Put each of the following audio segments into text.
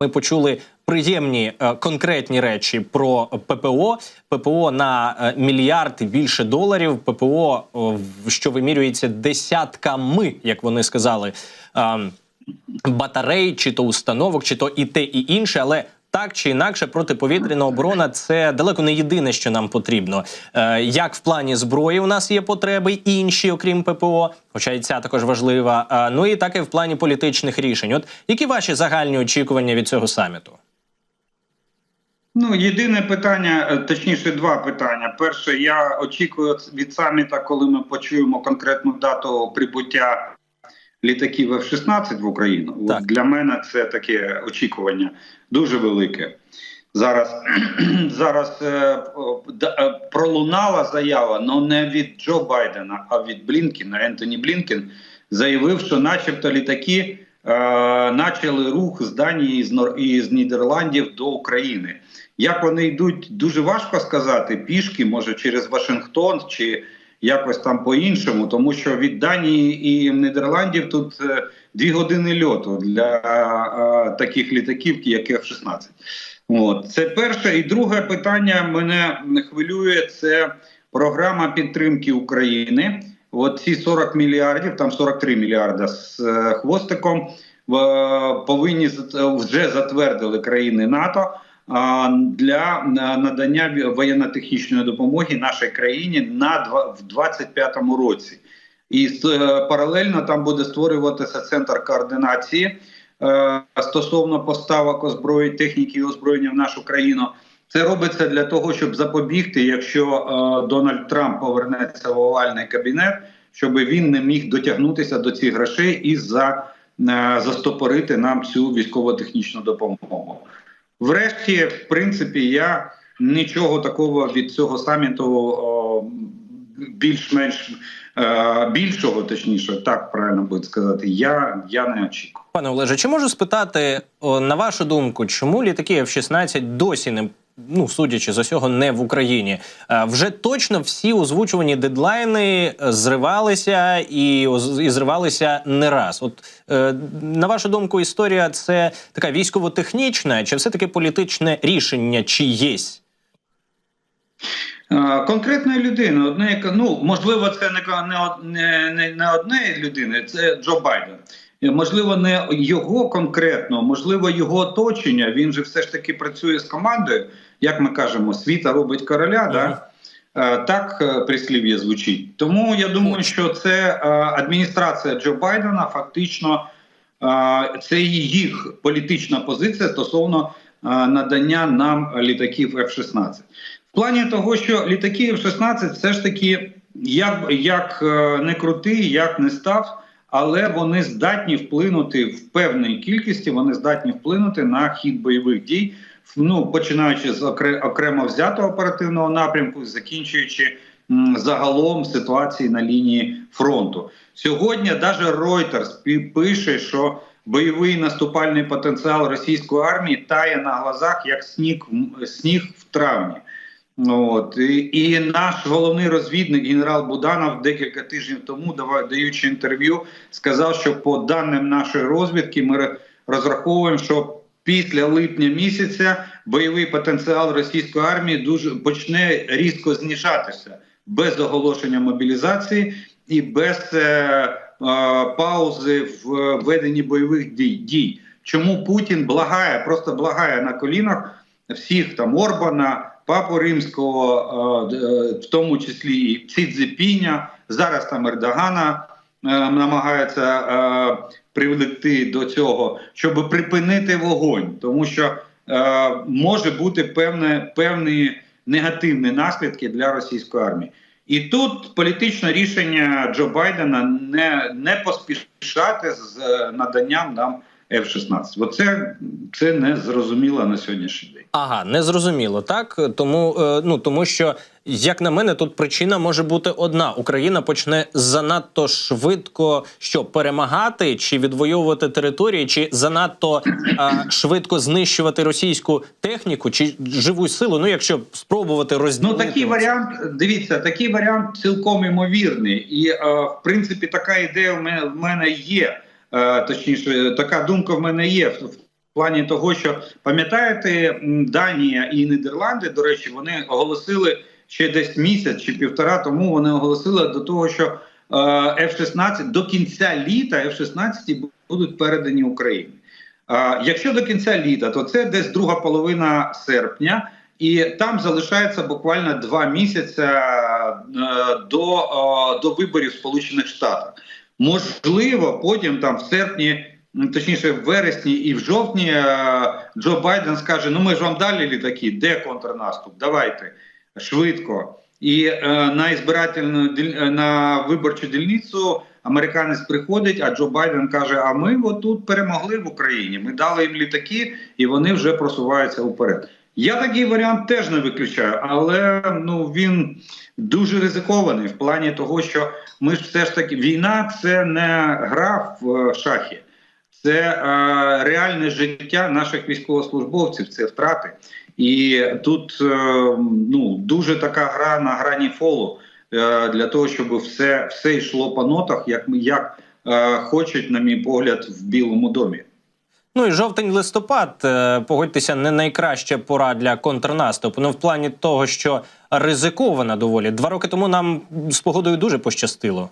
Ми почули приємні е, конкретні речі про ППО. ППО на е, мільярд більше доларів. ППО, що вимірюється десятками, як вони сказали, е, батарей, чи то установок, чи то і те, і інше, але. Так чи інакше, протиповітряна оборона це далеко не єдине, що нам потрібно. Е, як в плані зброї у нас є потреби, інші, окрім ППО, хоча і ця також важлива. Е, ну і так і в плані політичних рішень. От які ваші загальні очікування від цього саміту? Ну, єдине питання, е, точніше, два питання. Перше, я очікую від саміта, коли ми почуємо конкретну дату прибуття літаків F-16 в Україну. Так. для мене це таке очікування дуже велике. Зараз зараз е, е, пролунала заява, але не від Джо Байдена, а від Блінкіна. Ентоні Блінкін заявив, що, начебто, літаки е, почали рух з Данії з, Нор- і з Нідерландів до України. Як вони йдуть, дуже важко сказати. Пішки, може, через Вашингтон чи якось там по-іншому, тому що від Данії і Нідерландів тут е, дві години льоту для е, таких літаків, як F-16. От це перше. І друге питання мене хвилює це програма підтримки України. От ці 40 мільярдів, там 43 мільярда з е, хвостиком повинні вже затвердили країни НАТО для е, надання воєнно-технічної допомоги нашій країні на в 25-му році. І е, паралельно там буде створюватися центр координації е, стосовно поставок озброї, техніки і озброєння в нашу країну. Це робиться для того, щоб запобігти, якщо Дональд Трамп повернеться в овальний кабінет, щоб він не міг дотягнутися до цих грошей і за, застопорити нам цю військово-технічну допомогу. Врешті, в принципі, я нічого такого від цього саміту більш-менш е, більшого, точніше, так правильно буде сказати, я, я не очікую. Пане Олеже, чи можу спитати на вашу думку, чому літаки F-16 досі не ну судячи з усього, не в Україні? Е, Вже точно всі озвучувані дедлайни е, зривалися і, і зривалися не раз. От е, на вашу думку, історія це така військово-технічна, чи все таки політичне рішення чиєсь? Конкретної людини, одне, яка ну можливо, це не, не, не, не одне людини, це Джо Байден. Е, Можливо, не його конкретно, можливо, його оточення. Він же все ж таки працює з командою, як ми кажемо, світа робить короля. Да? Е, Так е, прислів'я звучить. Тому я думаю, що це адміністрація Джо Байдена фактично це їх політична позиція стосовно надання нам літаків F-16. В плані того, що літаки F-16 все ж таки, як, як не крутий, як не став, але вони здатні вплинути в певній кількості, вони здатні вплинути на хід бойових дій, ну, починаючи з окре- окремо взятого оперативного напрямку, закінчуючи загалом ситуації на лінії фронту. Сьогодні навіть Reuters пише, що бойовий наступальний потенціал російської армії тає на глазах як сніг, сніг в травні. От і, і наш головний розвідник генерал Буданов декілька тижнів тому, даючи інтерв'ю, сказав, що по даним нашої розвідки, ми розраховуємо, що після липня місяця бойовий потенціал російської армії дуже почне різко знижатися без оголошення мобілізації і без е, е, паузи в веденні бойових дій. дій. Чому Путін благає, просто благає на колінах всіх там Орбана, Папу Римського, е, е, в тому числі і Сі зараз там Ердогана е, намагається привлекти до цього, щоб припинити вогонь, тому що може бути певне, певні негативні наслідки для російської армії. І тут політичне рішення Джо Байдена не, не поспішати з наданням нам F-16. Оце це не зрозуміло на сьогоднішній день. Ага, не зрозуміло, так тому е, ну тому що, як на мене, тут причина може бути одна: Україна почне занадто швидко що перемагати чи відвоювати території, чи занадто е, швидко знищувати російську техніку чи живу силу. Ну, якщо спробувати Ну такий варіант, дивіться, такий варіант цілком імовірний, і е, в принципі така ідея в мене в мене є. Е, точніше, така думка в мене є в, плані того, що пам'ятаєте, Данія і Нідерланди, до речі, вони оголосили ще десь місяць чи півтора тому. Вони оголосили до того, що е, F-16 до кінця літа F-16 будуть передані Україні. Е, якщо до кінця літа, то це десь друга половина серпня. І там залишається буквально два місяці до, до виборів Сполучених Штатах. Можливо, потім там в серпні, точніше, в вересні і в жовтні е, Джо Байден скаже: Ну ми ж вам далі літаки, де контрнаступ? Давайте швидко. І е, на ізбирательну е, на виборчу дільницю американець приходить, а Джо Байден каже: А ми отут перемогли в Україні. Ми дали їм літаки, і вони вже просуваються вперед. Я такий варіант теж не виключаю, але ну він дуже ризикований в плані того, що ми ж все ж таки війна це не гра в е, шахи, це е, реальне життя наших військовослужбовців, це втрати. І тут е, ну дуже така гра на грані фолу е, для того, щоб все, все йшло по нотах, як як е, хочуть, на мій погляд, в Білому домі. Ну і жовтень-листопад, е, погодьтеся, не найкраща пора для контрнаступу. Ну, в плані того, що ризикована доволі. Два роки тому нам з погодою дуже пощастило.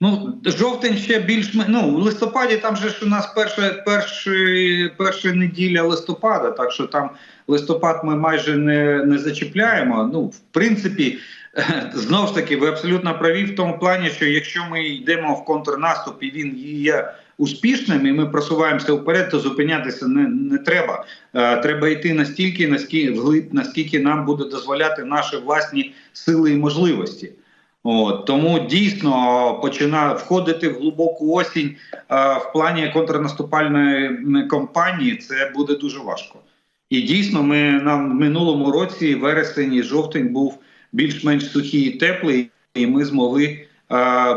Ну, жовтень ще більш ну, в листопаді там же ж у нас перша, перший, перша неділя листопада, так що там листопад ми майже не, не зачіпляємо. Ну, в принципі, знову ж таки, ви абсолютно праві в тому плані, що якщо ми йдемо в контрнаступ і він є успішним, і ми просуваємося вперед, то зупинятися не, не треба. Е, треба йти настільки, наскільки, вглиб, наскільки нам буде дозволяти наші власні сили і можливості. От, тому дійсно починає входити в глибоку осінь е, в плані контрнаступальної кампанії. Це буде дуже важко. І дійсно, ми нам в минулому році вересень і жовтень був більш-менш сухий і теплий, і ми змогли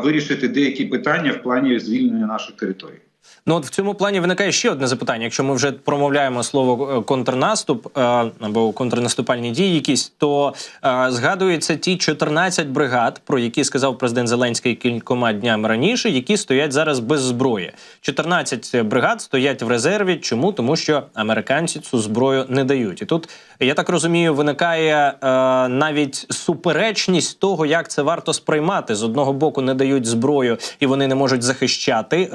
вирішити деякі питання в плані звільнення наших територій. Ну от в цьому плані виникає ще одне запитання. Якщо ми вже промовляємо слово е, контрнаступ е, або контрнаступальні дії, якісь, то е, згадуються ті 14 бригад, про які сказав президент Зеленський кількома днями раніше, які стоять зараз без зброї. 14 бригад стоять в резерві. Чому? Тому що американці цю зброю не дають. І тут я так розумію, виникає навіть суперечність того, як це варто сприймати. З одного боку не дають зброю, і вони не можуть захищати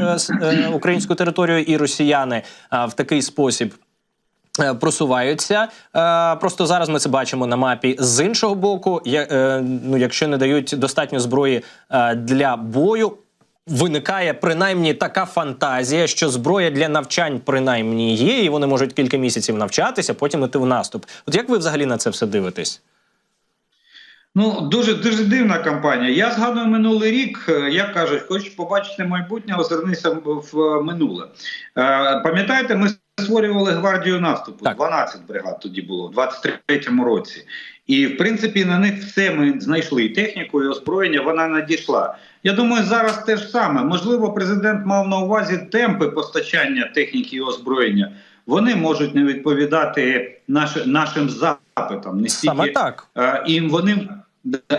українську територію, і росіяни в такий спосіб. е, Просуваються Е, просто зараз. Ми це бачимо на мапі. З іншого боку, е, ну якщо не дають достатньо зброї для бою, виникає принаймні така фантазія, що зброя для навчань принаймні є, і вони можуть кілька місяців навчатися, потім іти в наступ. От як ви взагалі на це все дивитесь? Ну дуже дуже дивна кампанія. Я згадую минулий рік. е, Як кажуть, хочеш побачити майбутнє, озирнися в в минуле. Е, Пам'ятаєте, ми створювали гвардію наступу. Так. 12 бригад тоді було в 23-му році. І в принципі на них все ми знайшли. І техніку, і озброєння вона надійшла. Я думаю, зараз те ж саме. Можливо, президент мав на увазі темпи постачання техніки і озброєння. Вони можуть не відповідати наш, нашим запитам. Не стільки Саме так. Е, і вони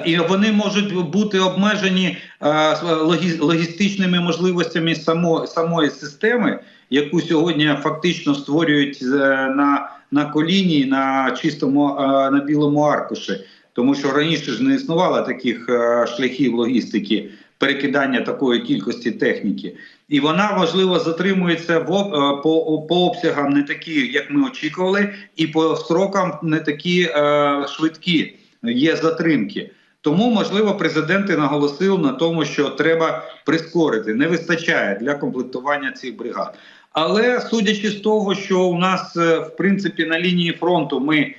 і вони можуть бути обмежені е, логі- логістичними можливостями само, самої системи, яку сьогодні фактично створюють е, на, на коліні на чистому е, на білому аркуші. Тому що раніше ж не існувало таких е, шляхів логістики перекидання такої кількості техніки, і вона можливо затримується в е, по, по обсягам не такі, як ми очікували, і по срокам не такі е, швидкі. Є затримки. Тому, можливо, президент і наголосив на тому, що треба прискорити. Не вистачає для комплектування цих бригад. Але судячи з того, що у нас е, в принципі на лінії фронту ми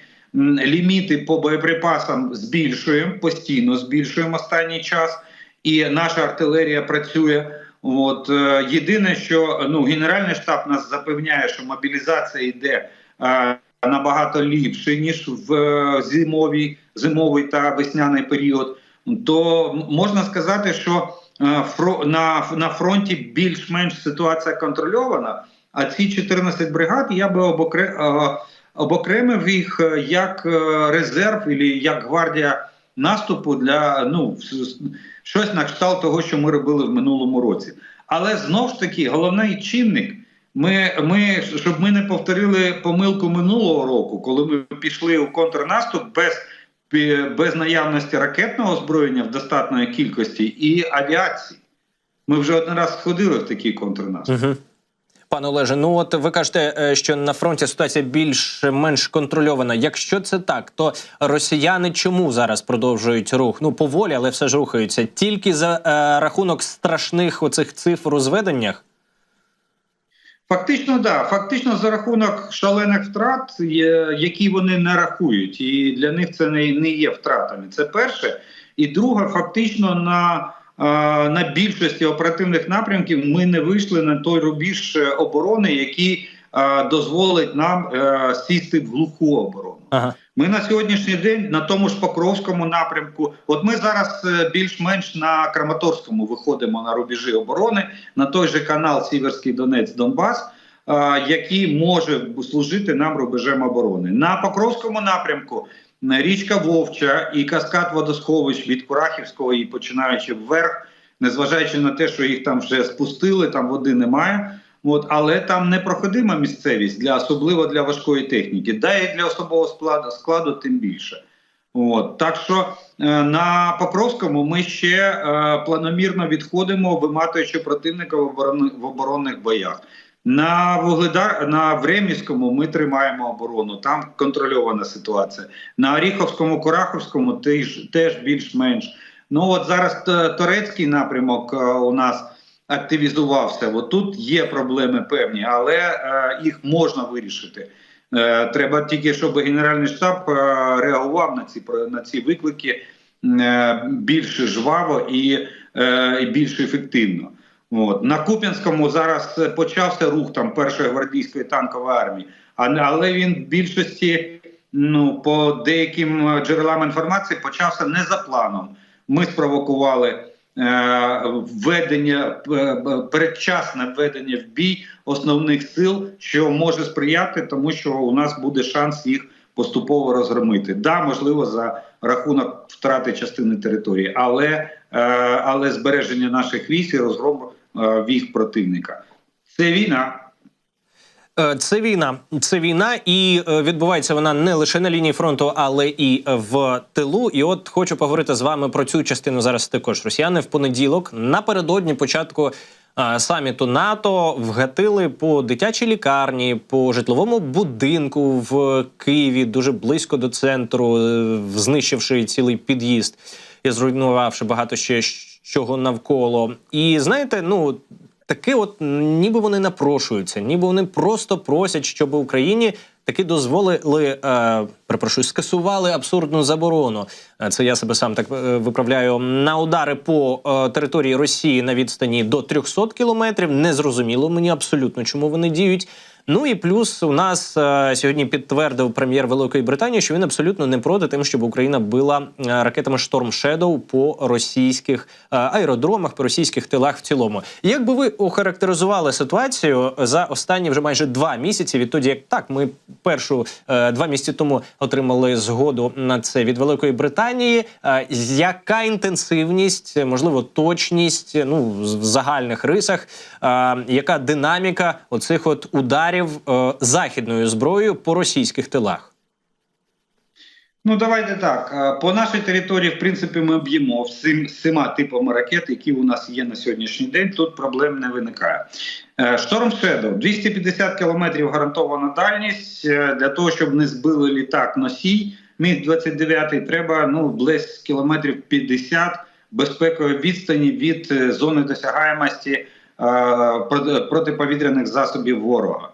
ліміти по боєприпасам збільшуємо, постійно збільшуємо останній час, і наша артилерія працює. От е, єдине, що ну генеральний штаб нас запевняє, що мобілізація йде е, набагато ліпше ніж в е, зимовій, зимовий та весняний період. То можна сказати, що е, фро- на, на фронті більш-менш ситуація контрольована. А ці 14 бригад я би е, обокремив їх е, як резерв, або як гвардія наступу для ну щось на кшталт того, що ми робили в минулому році. Але знов ж таки головний чинник Ми, ми, щоб ми не повторили помилку минулого року, коли ми пішли у контрнаступ без, без наявності ракетного озброєння в достатньої кількості і авіації. Ми вже один раз сходили в такий контрнаступ. Угу. Пане Олеже, ну от ви кажете, е, що на фронті ситуація більш-менш контрольована. Якщо це так, то росіяни чому зараз продовжують рух? Ну поволі, але все ж рухаються тільки за е, рахунок страшних оцих цифр у зведеннях. Фактично, да. Фактично, за рахунок шалених втрат, які вони не рахують, і для них це не, є втратами. Це перше. І друге, фактично, на, на більшості оперативних напрямків ми не вийшли на той рубіж е, оборони, який дозволить нам е, сісти в глуху оборону. Ага. Ми на сьогоднішній день на тому ж Покровському напрямку. От ми зараз е, більш-менш на Краматорському виходимо на рубежі оборони, на той же канал Сіверський Донець Донбас, який може служити нам рубежем оборони. На Покровському напрямку річка Вовча і каскад водосховищ від Курахівського і починаючи вверх, незважаючи на те, що їх там вже спустили, там води немає. От, але там непроходима місцевість для особливо для важкої техніки, да і для особового складу складу тим більше. От так що е, на Покровському ми ще е, планомірно відходимо, виматуючи противника в, оборони, в оборонних боях. На Вугледар на Времівському ми тримаємо оборону. Там контрольована ситуація. На Оріховському, Кураховському теж, теж більш-менш. Ну от зараз т- турецький напрямок е, у нас активізувався. От тут є проблеми певні, але е, їх можна вирішити. Е, треба тільки, щоб Генеральний штаб е, реагував на ці на ці виклики е, більш жваво і, е, і більш ефективно. От на Куп'янському зараз почався рух там першої гвардійської танкової армії, але він в більшості, ну по деяким джерелам інформації, почався не за планом. Ми спровокували е, введення е, передчасне введення в бій основних сил, що може сприяти тому, що у нас буде шанс їх поступово розгромити. Да, можливо, за рахунок втрати частини території, але, е, але збереження наших військ і розгром е, військ противника. Це війна. Е, Це війна, це війна, і е, відбувається вона не лише на лінії фронту, але і в тилу. І от хочу поговорити з вами про цю частину зараз. Також росіяни в понеділок напередодні початку саміту НАТО вгатили по дитячій лікарні, по житловому будинку в Києві, дуже близько до центру, знищивши цілий під'їзд і зруйнувавши багато ще чого навколо. І знаєте, ну таки, от ніби вони напрошуються, ніби вони просто просять, щоб Україні таки дозволили, е, перепрошую, скасували абсурдну заборону. Е, Це я себе сам так е, виправляю на удари по е, території Росії на відстані до 300 кілометрів. Незрозуміло мені абсолютно, чому вони діють. Ну і плюс у нас е, сьогодні підтвердив прем'єр Великої Британії, що він абсолютно не проти тим, щоб Україна била е, ракетами Storm Shadow по російських е, аеродромах, по російських тилах в цілому. Як би ви охарактеризували ситуацію за останні вже майже два місяці, відтоді як так, ми першу два місяці тому отримали згоду на це від Великої Британії. Яка інтенсивність, можливо, точність, ну в загальних рисах, яка динаміка оцих от ударів е, західною зброєю по російських тилах? Ну давайте так. Е, По нашій території, в принципі, ми б'ємо всім всіма типами ракет, які у нас є на сьогоднішній день. Тут проблем не виникає. Е, Storm Shadow 250 кілометрів гарантована дальність Е, для того, щоб не збили літак носій. Міг 29 треба ну близько кілометрів 50 безпекової відстані від зони досягаємості протиповітряних засобів ворога.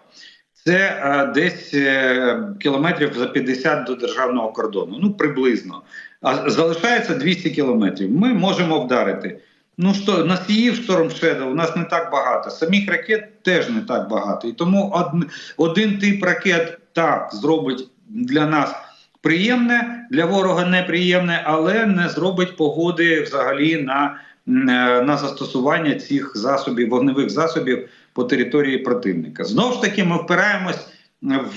Це е, десь е, кілометрів за 50 до державного кордону. Ну приблизно. А залишається 200 кілометрів. Ми можемо вдарити. Ну що носіїв Storm Shadow у нас не так багато. Самих ракет теж не так багато. І тому од, один тип ракет так зробить для нас приємне, для ворога неприємне, але не зробить погоди взагалі на, е, на застосування цих засобів, вогневих засобів по території противника. Знову ж таки, ми впираємось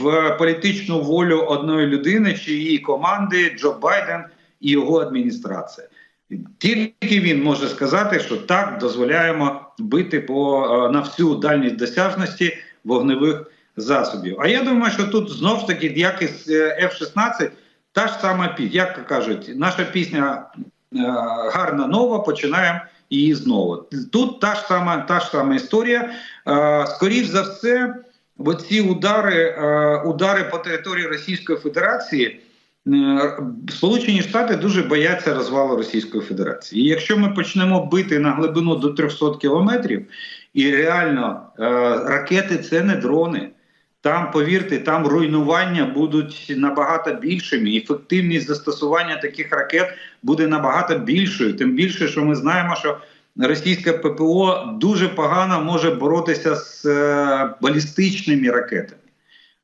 в політичну волю одної людини чи її команди Джо Байден і його адміністрація. Тільки він може сказати, що так дозволяємо бити по е, на всю дальність досяжності вогневих засобів. А я думаю, що тут знов ж таки, як і з е, F-16, та ж сама пісня, як кажуть, наша пісня е, гарна нова, починаємо її знову. Тут та ж сама, та ж сама історія. Е, скоріш за все, оці удари, е, удари по території Російської Федерації. Е, Сполучені Штати дуже бояться розвалу Російської Федерації. І якщо ми почнемо бити на глибину до 300 кілометрів, і реально е, ракети це не дрони. Там, повірте, там руйнування будуть набагато більшими. Ефективність застосування таких ракет буде набагато більшою. Тим більше, що ми знаємо, що російське ППО дуже погано може боротися з е, балістичними ракетами.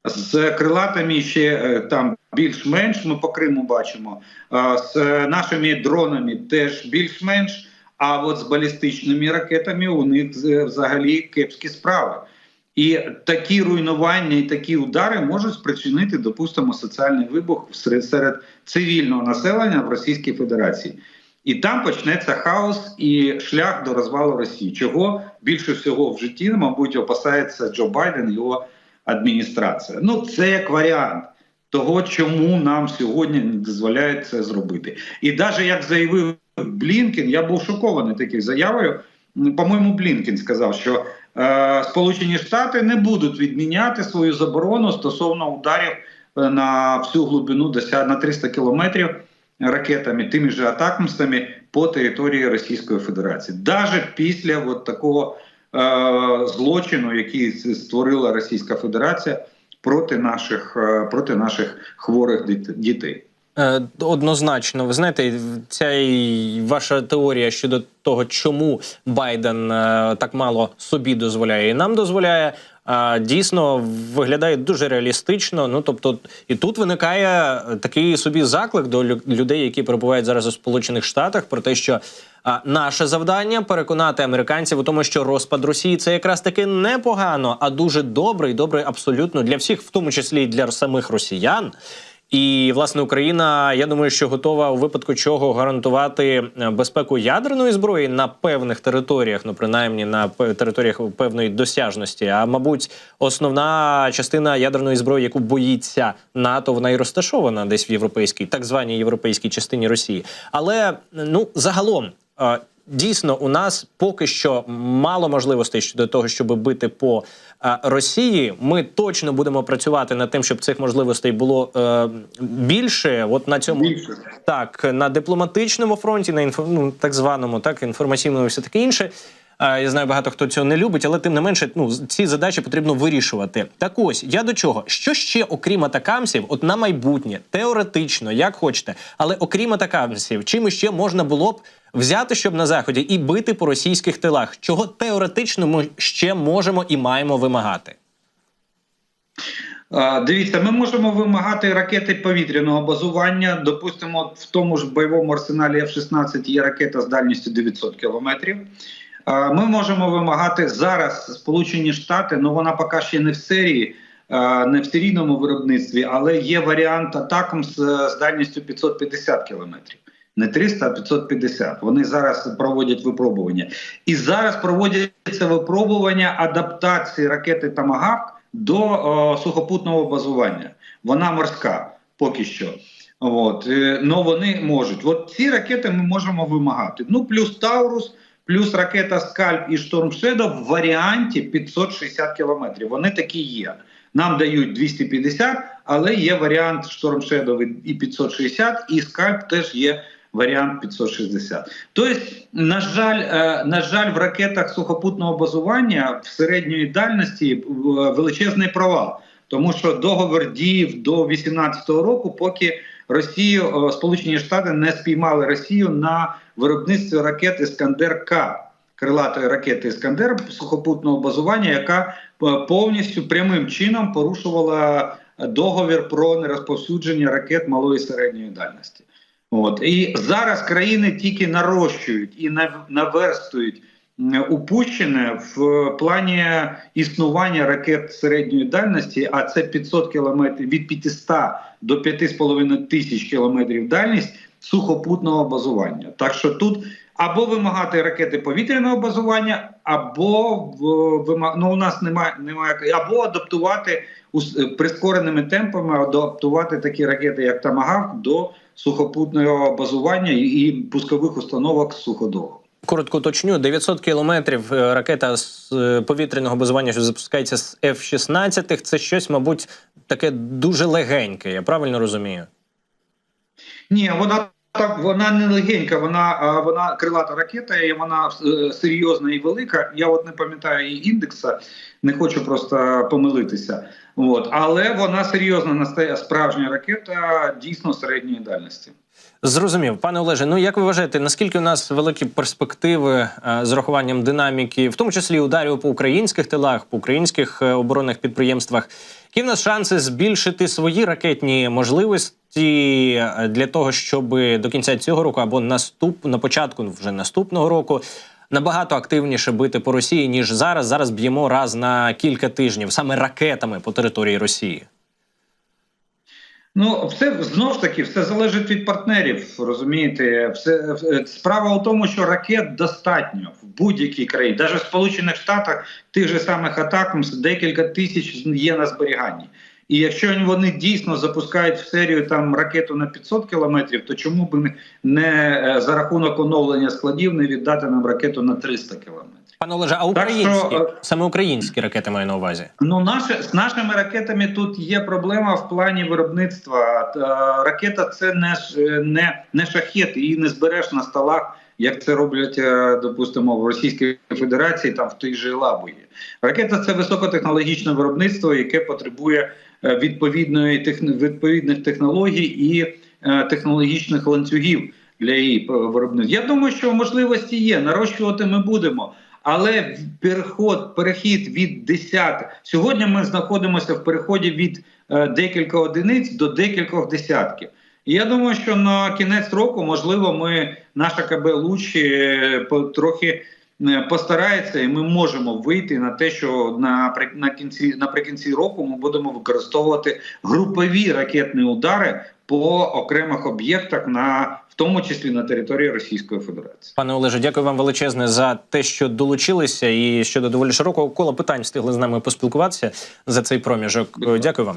З крилатами ще е, там більш-менш ми по Криму бачимо. а З е, нашими дронами теж більш-менш. А от з балістичними ракетами у них е, взагалі кепські справи. І такі руйнування і такі удари можуть спричинити, допустимо, соціальний вибух серед, серед цивільного населення в Російській Федерації. І там почнеться хаос і шлях до розвалу Росії, чого більше всього в житті, мабуть, опасається Джо Байден і його адміністрація. Ну, це як варіант того, чому нам сьогодні не дозволяють це зробити. І навіть як заявив Блінкен, я був шокований такою заявою. По-моєму, Блінкен сказав, що Сполучені Штати не будуть відміняти свою заборону стосовно ударів е, на всю глибину на 300 кілометрів ракетами, тими ж атакмсами по території Російської Федерації, навіть після от такого е, злочину, який створила Російська Федерація проти наших е, проти наших хворих дітей. Е, Однозначно, ви знаєте, ця ваша теорія щодо того, чому Байден е, так мало собі дозволяє і нам дозволяє, е, дійсно виглядає дуже реалістично. Ну тобто, і тут виникає такий собі заклик до лю- людей, які перебувають зараз у Сполучених Штатах, про те, що наше завдання переконати американців у тому, що розпад Росії це якраз таки непогано, а дуже добре і добре абсолютно для всіх, в тому числі і для самих росіян. І власне Україна, я думаю, що готова у випадку чого гарантувати е, безпеку ядерної зброї на певних територіях, ну принаймні на територіях певної досяжності. А мабуть, основна частина ядерної зброї, яку боїться НАТО, вона і розташована десь в європейській, так званій європейській частині Росії. Але ну загалом. Дійсно, у нас поки що мало можливостей щодо того, щоб бити по е, Росії. Ми точно будемо працювати над тим, щоб цих можливостей було е, більше. От на цьому Більше. так на дипломатичному фронті, на інфо, ну, так званому, так інформаційному, і все таке інше. Е, Я знаю, багато хто цього не любить, але тим не менше, ну ці задачі потрібно вирішувати. Так ось я до чого? Що ще, окрім атакамсів, от на майбутнє, теоретично, як хочете, але окрім атакамсів, чим ще можна було б взяти, щоб на заході і бити по російських тилах, чого теоретично ми ще можемо і маємо вимагати. Дивіться, ми можемо вимагати ракети повітряного базування. Допустимо, в тому ж бойовому арсеналі F-16 є ракета з дальністю 900 кілометрів. Ми можемо вимагати зараз Сполучені Штати, ну вона поки ще не в серії, не в серійному виробництві, але є варіант атакам з, з дальністю 550 кілометрів. Не 300, а 550. Вони зараз проводять випробування. І зараз проводяться випробування адаптації ракети Тамагавк до о, сухопутного базування. Вона морська поки що. От, е, но вони можуть. От ці ракети ми можемо вимагати. Ну, плюс Таурус, плюс ракета Скальп і Шторм Shadow в варіанті 560 кілометрів. Вони такі є. Нам дають 250, але є варіант Шторм Shadow і 560, і Скальп теж є варіант 560. Тобто, на жаль, е, на жаль, в ракетах сухопутного базування в середньої дальності е, величезний провал, тому що договір діяв до 2018 року, поки Росію е, Сполучені Штати не спіймали Росію на виробництві ракет Іскандер К. Крилатої ракети Іскандер сухопутного базування, яка повністю прямим чином порушувала договір про нерозповсюдження ракет малої і середньої дальності. От і зараз країни тільки нарощують і нав- наверстують упущене в плані існування ракет середньої дальності, а це 500 кілометрів від 500 до 5,5 тисяч кілометрів дальність сухопутного базування. Так що тут або вимагати ракети повітряного базування, або ну, у нас немає, немає або адаптувати ус- прискореними темпами, адаптувати такі ракети, як Тамагавк, до сухопутного базування і, і пускових установок суходолу. Коротко уточню, 900 кілометрів е, ракета з е, повітряного базування, що запускається з F-16, це щось, мабуть, таке дуже легеньке, я правильно розумію? Ні, вона так вона не легенька, вона вона крилата ракета, і вона е, серйозна і велика. Я от не пам'ятаю її індекса, не хочу просто помилитися. От, але вона серйозна настає, справжня ракета, дійсно середньої дальності. Зрозумів, пане Олеже. Ну як ви вважаєте, наскільки у нас великі перспективи е, з урахуванням динаміки, в тому числі ударів по українських тилах, по українських е, оборонних підприємствах? Які в нас шанси збільшити свої ракетні можливості е, для того, щоб до кінця цього року або наступ на початку вже наступного року набагато активніше бити по Росії ніж зараз? Зараз б'ємо раз на кілька тижнів саме ракетами по території Росії. Ну, все знов ж таки, все залежить від партнерів. Розумієте, все е, справа у тому, що ракет достатньо в будь-якій країні, навіть в Сполучених Штатах тих же самих атак декілька тисяч є на зберіганні. І якщо вони дійсно запускають в серію там ракету на 500 кілометрів, то чому б не- е, за рахунок оновлення складів не віддати нам ракету на 300 кілометрів? Пане Олеже, а Так українські що, е, саме українські ракети маю на увазі. Ну, наше, з нашими ракетами тут є проблема в плані виробництва. Ракета це не, не, не шахет, її не збереш на столах, як це роблять, е, допустимо, в Російській Федерації, там в той же Лабуї. Ракета це високотехнологічне виробництво, яке потребує е, відповідної техн- відповідних технологій і е, технологічних ланцюгів для її е, виробництва. Я думаю, що можливості є. Нарощувати ми будемо. Але переход, перехід від десяток. Сьогодні ми знаходимося в переході від е, декілька одиниць до декількох десятків. Я думаю, що на кінець року, можливо, ми наша КБ Луч е, трохи е, постарається, і ми можемо вийти на те, що напри- на кінці наприкінці року ми будемо використовувати групові ракетні удари по окремих об'єктах, на в тому числі на території Російської Федерації. Пане Олеже, дякую вам величезне за те, що долучилися, і щодо доволі широкого кола питань встигли з нами поспілкуватися за цей проміжок. Е, Дякую вам.